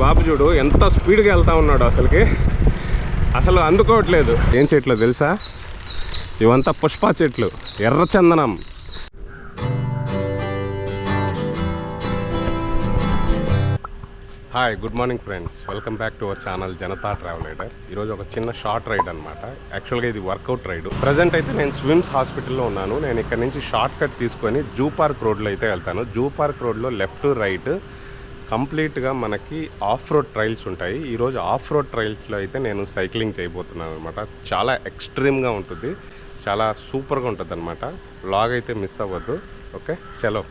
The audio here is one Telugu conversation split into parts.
బాబు చూడు ఎంత స్పీడ్గా వెళ్తా ఉన్నాడు అసలుకి. అసలు అందుకోవట్లేదు. ఏం చెట్లు తెలుసా? ఇవంతా పుష్ప చెట్లు ఎర్ర చందనం. Hi good morning friends welcome back to our channel Janata traveller ఈరోజు ఒక చిన్న షార్ట్ రైడ్ అనమాట యాక్చువల్గా ఇది వర్కౌట్ రైడ్ ప్రజెంట్ అయితే నేను స్విమ్స్ హాస్పిటల్లో ఉన్నాను. నేను ఇక్కడ నుంచి షార్ట్ కట్ తీసుకొని జూ పార్క్ రోడ్లో అయితే వెళ్తాను. జూ పార్క్ రోడ్లో లెఫ్ట్ రైట్ కంప్లీట్గా మనకి ఆఫ్ రోడ్ ట్రైల్స్ ఉంటాయి. ఈరోజు ఆఫ్ రోడ్ ట్రైల్స్లో అయితే నేను సైక్లింగ్ చేయబోతున్నాను అనమాట చాలా ఎక్స్ట్రీమ్గా ఉంటుంది. చాలా సూపర్గా ఉంటుంది అనమాట లాగ్ అయితే మిస్ అవ్వద్దు. ఓకే? చలో.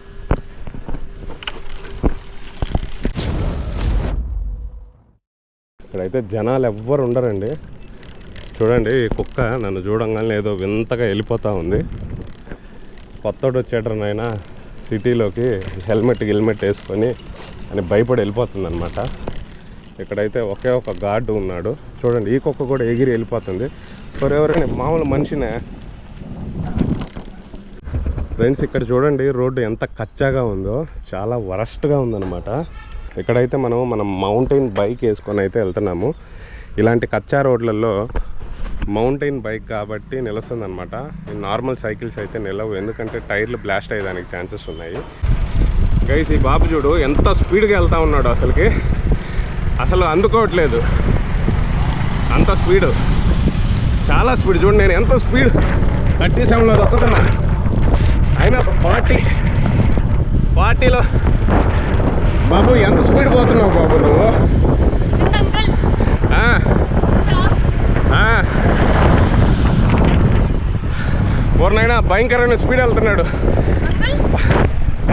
ఇక్కడైతే జనాలు ఎవ్వరు ఉండరండి. చూడండి ఈ కుక్క నన్ను చూడంగానే ఏదో వింతగా వెళ్ళిపోతూ ఉంది. కొత్తడు వచ్చేటరు సిటీలోకి హెల్మెట్ గిల్మెట్ వేసుకొని అని భయపడి వెళ్ళిపోతుంది అనమాట ఇక్కడైతే ఒకే ఒక గార్డు ఉన్నాడు. చూడండి ఈ కుక్క కూడా ఎగిరి వెళ్ళిపోతుంది. ఎవరెవరైనా మామూలు మనిషినే? ఫ్రెండ్స్ ఇక్కడ చూడండి రోడ్డు ఎంత కచ్చాగా ఉందో చాలా వరస్ట్గా ఉందన్నమాట. ఇక్కడైతే మనం మనం మౌంటైన్ బైక్ వేసుకొని అయితే వెళ్తున్నాము. ఇలాంటి కచ్చా రోడ్లలో మౌంటైన్ బైక్ కాబట్టి నిలుస్తుంది అనమాట నార్మల్ సైకిల్స్ అయితే నిలవు. ఎందుకంటే టైర్లు బ్లాస్ట్ అయ్యేదానికి ఛాన్సెస్ ఉన్నాయి. గైస్ ఈ బాబు చూడు ఎంత స్పీడ్గా వెళ్తా ఉన్నాడు అసలుకి. అసలు అందుకోవట్లేదు. అంత స్పీడు. చాలా స్పీడ్. చూడు నేను ఎంత స్పీడ్. థర్టీ సెవెన్లో దొక్కుతున్నా. అయినా ఫార్టీ. ఫార్టీలో. బాబు ఎంత స్పీడ్ పోతున్నావు బాబు నువ్వు? భయంకరమైన స్పీడ్ వెళ్తున్నాడు.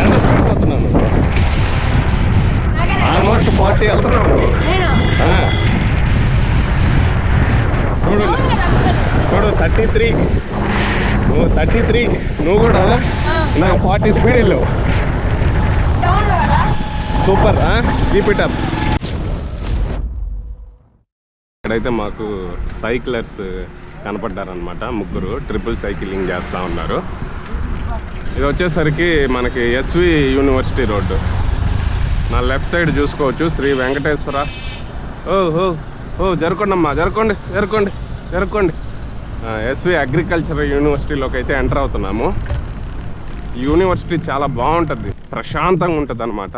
ఎంత స్పీడ్ పోతున్నావు? నువ్వు ఆల్మోస్ట్ ఫార్టీ ఆ. చూడు. థర్టీ త్రీ నువ్వు థర్టీ త్రీ నువ్వు కూడా నాకు ఫార్టీ స్పీడ్ వెళ్ళావు సూపర్ అప్ ఇక్కడైతే మాకు సైక్లర్స్ కనపడ్డారనమాట ముగ్గురు ట్రిపుల్ సైకిలింగ్ చేస్తూ ఉన్నారు. ఇది వచ్చేసరికి మనకి ఎస్వి యూనివర్సిటీ రోడ్డు. నా లెఫ్ట్ సైడ్ చూసుకోవచ్చు శ్రీ వెంకటేశ్వర. ఓ ఓ ఓ జరగండి అమ్మా జరగండి జరగండి జరగండి ఎస్వి అగ్రికల్చర్ యూనివర్సిటీలోకి అయితే ఎంటర్ అవుతున్నాము. యూనివర్సిటీ చాలా బాగుంటుంది ప్రశాంతంగా ఉంటుంది అనమాట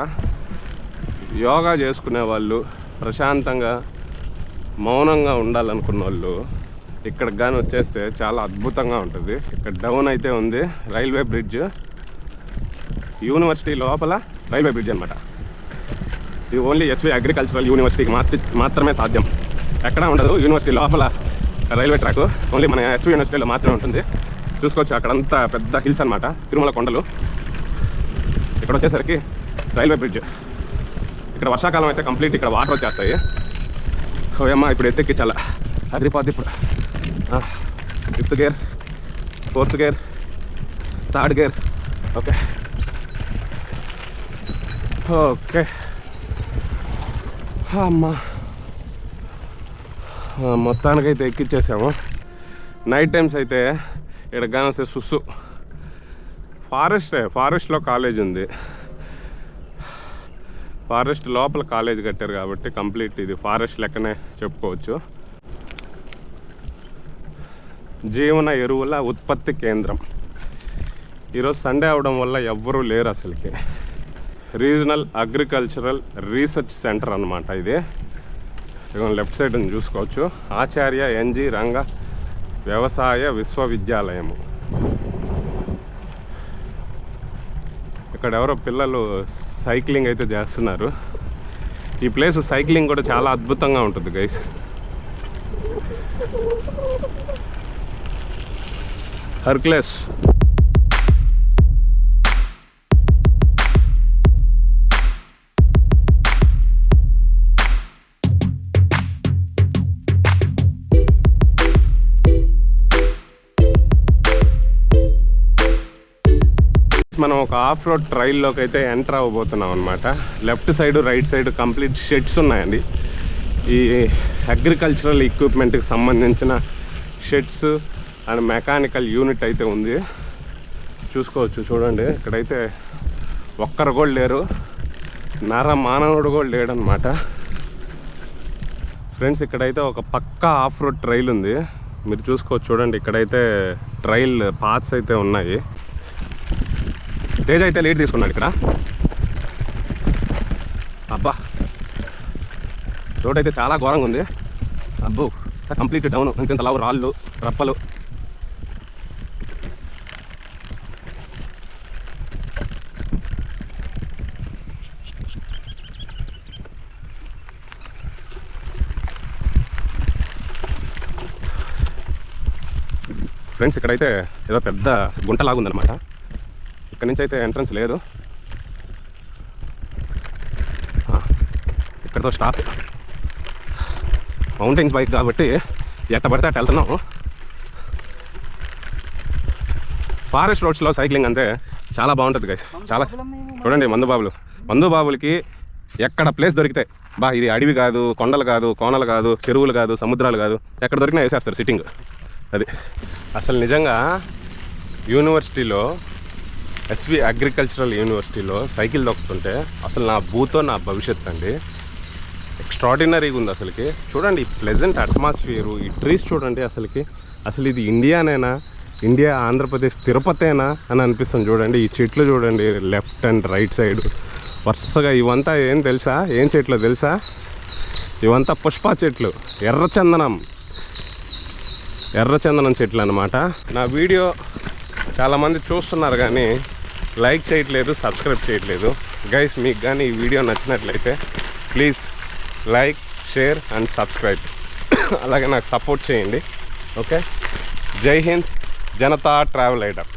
యోగా చేసుకునే వాళ్ళు ప్రశాంతంగా మౌనంగా ఉండాలనుకున్న వాళ్ళు ఇక్కడ కానీ వచ్చేస్తే చాలా అద్భుతంగా ఉంటుంది. ఇక్కడ డౌన్ అయితే ఉంది రైల్వే బ్రిడ్జ్. యూనివర్సిటీ లోపల రైల్వే బ్రిడ్జ్ అనమాట ఇది ఓన్లీ ఎస్వి అగ్రికల్చరల్ యూనివర్సిటీకి మాత్రమే సాధ్యం. ఎక్కడా ఉండదు యూనివర్సిటీ లోపల రైల్వే ట్రాక్. ఓన్లీ మన ఎస్వి యూనివర్సిటీలో మాత్రమే ఉంటుంది. చూసుకోవచ్చు అక్కడంతా పెద్ద హిల్స్ అనమాట తిరుమల కొండలు. ఇక్కడ వచ్చేసరికి రైల్వే బ్రిడ్జ్. ఇక్కడ వర్షాకాలం అయితే కంప్లీట్ ఇక్కడ వాటర్ వచ్చేస్తాయి. ఓయమ్మ ఇప్పుడు ఎత్తెక్కి చాలా. అగ్రిపోద్ది ఇప్పుడు. Fifth gear fourth gear third gear okay. Okay. అమ్మా. మొత్తానికైతే ఎక్కిచ్చేసాము. నైట్ టైమ్స్ అయితే ఇక్కడ కానీ సుస్సు. ఫారెస్ట్ ఫారెస్ట్లో కాలేజ్ ఉంది. ఫారెస్ట్ లోపల కాలేజ్ కట్టారు కాబట్టి కంప్లీట్ ఇది ఫారెస్ట్ లెక్కనే చెప్పుకోవచ్చు. జీవన ఎరువుల ఉత్పత్తి కేంద్రం. ఈరోజు సండే అవడం వల్ల ఎవ్వరూ లేరు అసలుకి. రీజనల్ అగ్రికల్చరల్ రీసెర్చ్ సెంటర్ అన్నమాట ఇది. లెఫ్ట్ సైడ్ చూసుకోవచ్చు. ఆచార్య ఎన్జి రంగ వ్యవసాయ విశ్వవిద్యాలయము. ఇక్కడ ఎవరో పిల్లలు సైక్లింగ్ అయితే చేస్తున్నారు. ఈ ప్లేస్ సైక్లింగ్ కూడా చాలా అద్భుతంగా ఉంటుంది గైస్ హర్క్లెస్. మనం ఒక ఆఫ్ రోడ్ ట్రైల్లోకి అయితే ఎంటర్ అవ్వబోతున్నాం అనమాట left side right side complete sheds ఉన్నాయండి. ఈ అగ్రికల్చరల్ ఎక్విప్మెంట్కి సంబంధించిన షెడ్స్ అండ్ మెకానికల్ యూనిట్ అయితే ఉంది. చూసుకోవచ్చు చూడండి. ఇక్కడైతే ఒక్కరు కూడా లేరు. నర మానవుడు కూడా లేడనమాట ఫ్రెండ్స్ ఇక్కడైతే ఒక పక్కా ఆఫ్ రోడ్ ట్రైల్ ఉంది. మీరు చూసుకోవచ్చు చూడండి. ఇక్కడైతే ట్రైల్ పాత్స్ అయితే ఉన్నాయి. తేజ అయితే లేట్ తీసుకున్నాడు ఇక్కడ. అబ్బా. రోడ్ అయితే చాలా ఘోరంగా ఉంది. అబ్బో కంప్లీట్ డౌన్. ఇంత లావు రాళ్ళు రప్పలు. ఫ్రెండ్స్ ఇక్కడైతే ఏదో పెద్ద గుంటలాగుందనమాట ఇక్కడ నుంచి అయితే ఎంట్రన్స్ లేదు ఇక్కడతో స్టాప్ మౌంటైన్స్ బైక్ కాబట్టి ఎట్ట పడితే అట్ట వెళ్తున్నాం. ఫారెస్ట్ రోడ్స్లో సైక్లింగ్ అంటే చాలా బాగుంటుంది గైస్ చాలా చూడండి మందు బాబులు. మందు బాబులకి ఎక్కడ ప్లేస్ దొరికితే బా ఇది అడవి కాదు కొండలు కాదు కోనలు కాదు చెరువులు కాదు సముద్రాలు కాదు ఎక్కడ దొరికినా వేసేస్తారు సిట్టింగ్ అది. అసలు నిజంగా యూనివర్సిటీలో ఎస్వి అగ్రికల్చరల్ యూనివర్సిటీలో సైకిల్ దొక్కుతుంటే అసలు నా భూతో నా భవిష్యత్ అండి. ఎక్స్ట్రాడినరీగా ఉంది అసలుకి. చూడండి ఈ ప్లెజెంట్ అట్మాస్ఫియరు ఈ ట్రీస్ చూడండి అసలుకి. అసలు ఇది ఇండియానేనా? ఇండియా ఆంధ్రప్రదేశ్ తిరుపతేనా అని అనిపిస్తుంది చూడండి. ఈ చెట్లు చూడండి లెఫ్ట్ అండ్ రైట్ సైడ్. వరుసగా ఇవంతా ఏం తెలుసా? ఏం చెట్లు తెలుసా? ఇవంతా పుష్ప చెట్లు ఎర్రచందనం ఎర్రచందనం చెట్లు అనమాట నా వీడియో చాలామంది చూస్తున్నారు కానీ లైక్ చేయట్లేదు సబ్స్క్రైబ్ చేయట్లేదు. గైస్ మీకు కానీ ఈ వీడియో నచ్చినట్లయితే please like share and subscribe అలాగే నాకు సపోర్ట్ చేయండి. ఓకే జై హింద్ జనతా ట్రావెల్ ఐడర్